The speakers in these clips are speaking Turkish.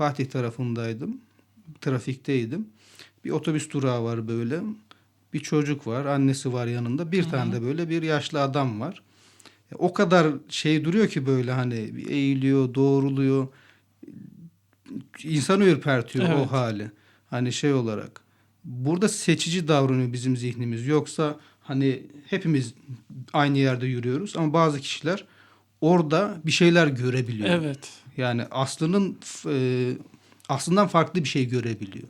Fatih tarafındaydım. Trafikteydim. Bir otobüs durağı var böyle. Bir çocuk var, annesi var yanında. Bir tane de böyle bir yaşlı adam var. E, O kadar şey duruyor ki böyle hani eğiliyor, doğruluyor. İnsanı ürpertiyor Evet. o hali. Hani şey olarak. Burada seçici davranıyor bizim zihnimiz. Yoksa hani hepimiz aynı yerde yürüyoruz ama bazı kişiler orada bir şeyler görebiliyor. Evet. Yani aslının e, aslından farklı bir şey görebiliyor.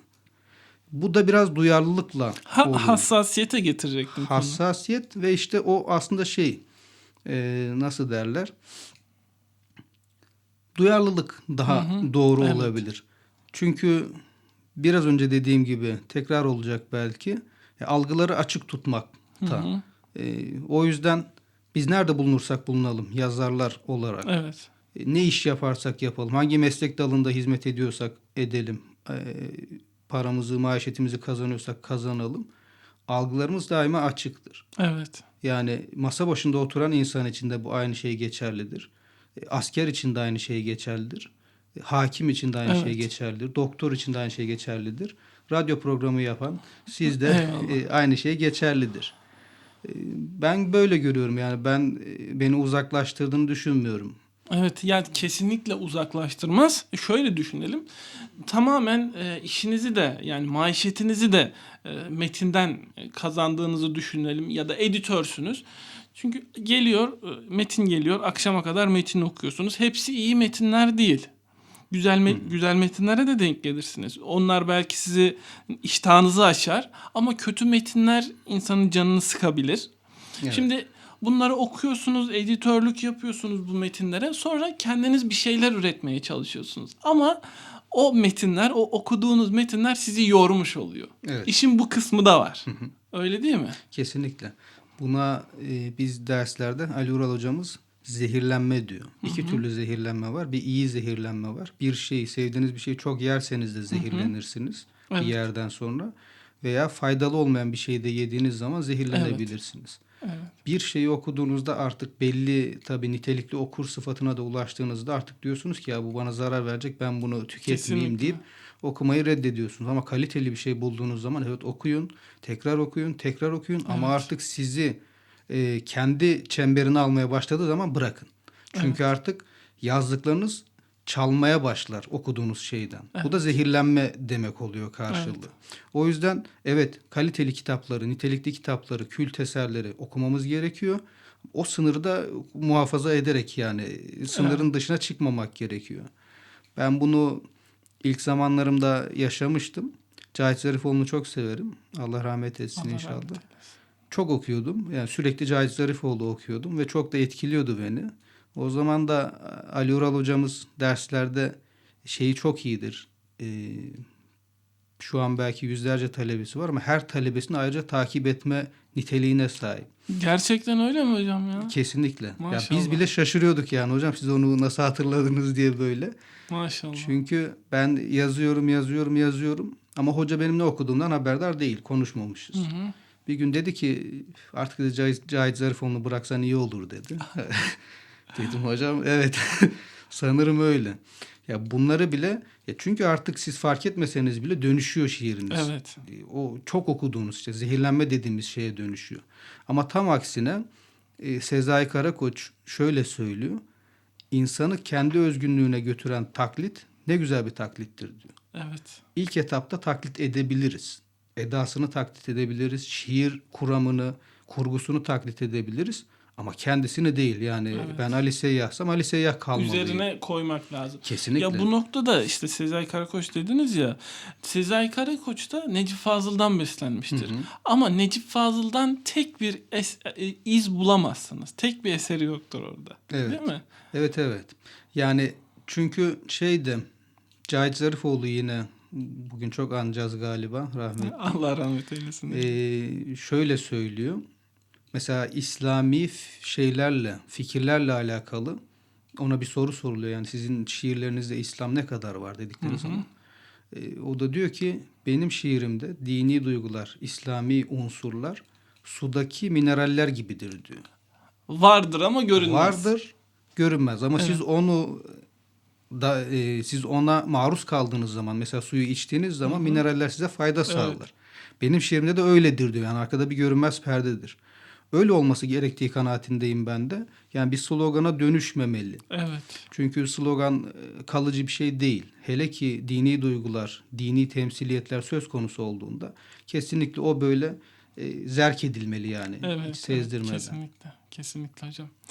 Bu da biraz duyarlılıkla Ha- oluyor. hassasiyete getirecektim. Hassasiyet ve işte o aslında şey e, nasıl derler? Duyarlılık daha Hı hı, doğru evet. olabilir. Çünkü biraz önce dediğim gibi tekrar olacak belki. e, algıları açık tutmak Hı hı. E, o yüzden biz nerede bulunursak bulunalım yazarlar olarak. Evet. Ne iş yaparsak yapalım, hangi meslek dalında hizmet ediyorsak edelim, e, paramızı, maişetimizi kazanıyorsak kazanalım. Algılarımız daima açıktır. Evet. Yani masa başında oturan insan için de bu aynı şey geçerlidir. E, Asker için de aynı şey geçerlidir. E, Hakim için de aynı Evet. şey geçerlidir. Doktor için de aynı şey geçerlidir. Radyo programı yapan siz de Eyvallah. e, aynı şey geçerlidir. E, Ben böyle görüyorum yani ben beni uzaklaştırdığını düşünmüyorum. Evet yani kesinlikle uzaklaştırmaz. Şöyle düşünelim. Tamamen e, işinizi de yani maişetinizi de e, metinden kazandığınızı düşünelim ya da editörsünüz. Çünkü geliyor e, metin geliyor akşama kadar metin okuyorsunuz. Hepsi iyi metinler değil. Güzel me- güzel metinlere de denk gelirsiniz. Onlar belki sizi iştahınızı açar ama kötü metinler insanın canını sıkabilir. Evet. Şimdi bunları okuyorsunuz, editörlük yapıyorsunuz bu metinlere. Sonra kendiniz bir şeyler üretmeye çalışıyorsunuz. Ama o metinler, o okuduğunuz metinler sizi yormuş oluyor. Evet. İşin bu kısmı da var. Öyle değil mi? Kesinlikle. Buna e, biz derslerde Ali Ural hocamız zehirlenme diyor. İki türlü zehirlenme var. Bir iyi zehirlenme var. Bir şeyi sevdiğiniz bir şeyi çok yerseniz de zehirlenirsiniz Evet. bir yerden sonra. Veya faydalı olmayan bir şeyi de yediğiniz zaman zehirlenebilirsiniz. Evet. Bir şeyi okuduğunuzda artık belli tabii nitelikli okur sıfatına da ulaştığınızda artık diyorsunuz ki ya bu bana zarar verecek ben bunu tüketmeyeyim Kesinlikle. deyip okumayı reddediyorsunuz. Ama kaliteli bir şey bulduğunuz zaman evet okuyun, tekrar okuyun, tekrar okuyun ama Evet. artık sizi e, kendi çemberine almaya başladığı zaman bırakın. Çünkü artık yazdıklarınız çalmaya başlar okuduğunuz şeyden. Bu da zehirlenme demek oluyor karşılığı. Evet. O yüzden evet kaliteli kitapları, nitelikli kitapları, kült eserleri okumamız gerekiyor. O sınırı da muhafaza ederek yani sınırın dışına çıkmamak gerekiyor. Ben bunu ilk zamanlarımda yaşamıştım. Cahit Zarifoğlu'nu çok severim. Allah rahmet etsin Allah inşallah. rahmet eylesin. Çok okuyordum. Yani sürekli Cahit Zarifoğlu okuyordum ve çok da etkiliyordu beni. O zaman da Ali Ural hocamız derslerde şeyi çok iyidir. Ee, şu an belki yüzlerce talebesi var ama her talebesini ayrıca takip etme niteliğine sahip. Gerçekten öyle mi hocam ya? Kesinlikle. Ya Maşallah. biz bile şaşırıyorduk yani hocam siz onu nasıl hatırladınız diye böyle. Maşallah. Çünkü ben yazıyorum, yazıyorum, yazıyorum ama hoca benim ne okuduğumdan haberdar değil. Konuşmamışız. Hı hı. Bir gün dedi ki artık Cahit, Cahit Zarifoğlu'nu bıraksan iyi olur dedi. Dedim hocam evet sanırım öyle. Ya bunları bile ya çünkü artık siz fark etmeseniz bile dönüşüyor şiiriniz. Evet. O çok okuduğunuz işte zehirlenme dediğimiz şeye dönüşüyor. Ama tam aksine e, Sezai Karakoç şöyle söylüyor. İnsanı kendi özgünlüğüne götüren taklit ne güzel bir taklittir diyor. Evet. İlk etapta taklit edebiliriz. Edasını taklit edebiliriz. Şiir kuramını, kurgusunu taklit edebiliriz. Ama kendisini değil. Yani Evet. ben Ali Seyyah'sam Ali Seyyah kalmalıyım. Üzerine koymak lazım. Kesinlikle. Ya bu noktada işte Sezai Karakoç dediniz ya. Sezai Karakoç da Necip Fazıl'dan beslenmiştir. Hı hı. Ama Necip Fazıl'dan tek bir es- e, iz bulamazsınız. Tek bir eseri yoktur orada. Evet. Değil mi? Evet evet. Yani çünkü şeyde Cahit Zarifoğlu yine bugün çok anacağız galiba rahmetli. Allah rahmet eylesin. Ee, şöyle söylüyor. Mesela İslami şeylerle, fikirlerle alakalı ona bir soru soruluyor. Yani sizin şiirlerinizde İslam ne kadar var dedikleri Hı hı. zaman. Ee, o da diyor ki benim şiirimde dini duygular, İslami unsurlar sudaki mineraller gibidir diyor. Vardır ama görünmez. Vardır, görünmez ama Evet. siz onu da e, siz ona maruz kaldığınız zaman mesela suyu içtiğiniz zaman mineraller size fayda sağlar. Benim şiirimde de öyledir diyor. Yani arkada bir görünmez perdedir. Öyle olması gerektiği kanaatindeyim ben de. Yani bir slogana dönüşmemeli. Evet. Çünkü slogan e, kalıcı bir şey değil. Hele ki dini duygular, dini temsiliyetler söz konusu olduğunda kesinlikle o böyle e, zerk edilmeli yani. Evet. Hiç evet, sezdirmeden. kesinlikle. Kesinlikle hocam.